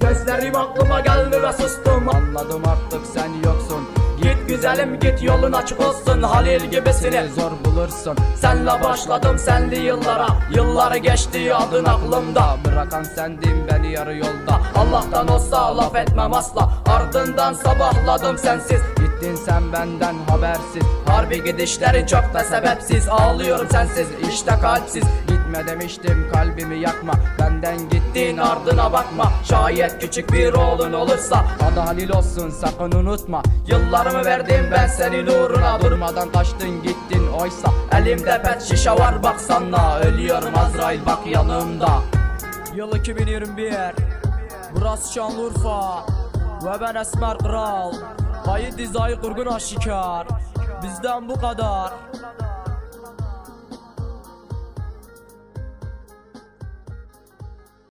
Gözlerim aklıma geldi ve sustum. Anladım artık sen yoksun. Git güzelim git yolun açık olsun. Halil gibisini zor bulursun. Senle başladım senli yıllara. Yılları geçti adın aklımda. Bırakan sendin beni yarı yolda. Allah'tan olsa laf etmem asla. Ardından sabahladım sensiz. Gittin sen benden habersiz. Harbi gidişlerin çok da sebepsiz. Ağlıyorum sensiz. İşte kalpsiz Gitme demiştim kalbimi yakma. Benden gittin ardına bakma. Şayet küçük bir oğlun olursa Adı Halil olsun sakın unutma. Yıllarımı verdim ben senin uğruna. Durma Durmadan kaçtın gittin oysa elimde pet şişe var. Baksana Ölüyorum Azrail bak yanımda. Yıl 2021 Burası Şanlıurfa Ve ben Esmer Kral. Kayıt dizayı kurgun aşikar Bizden bu kadar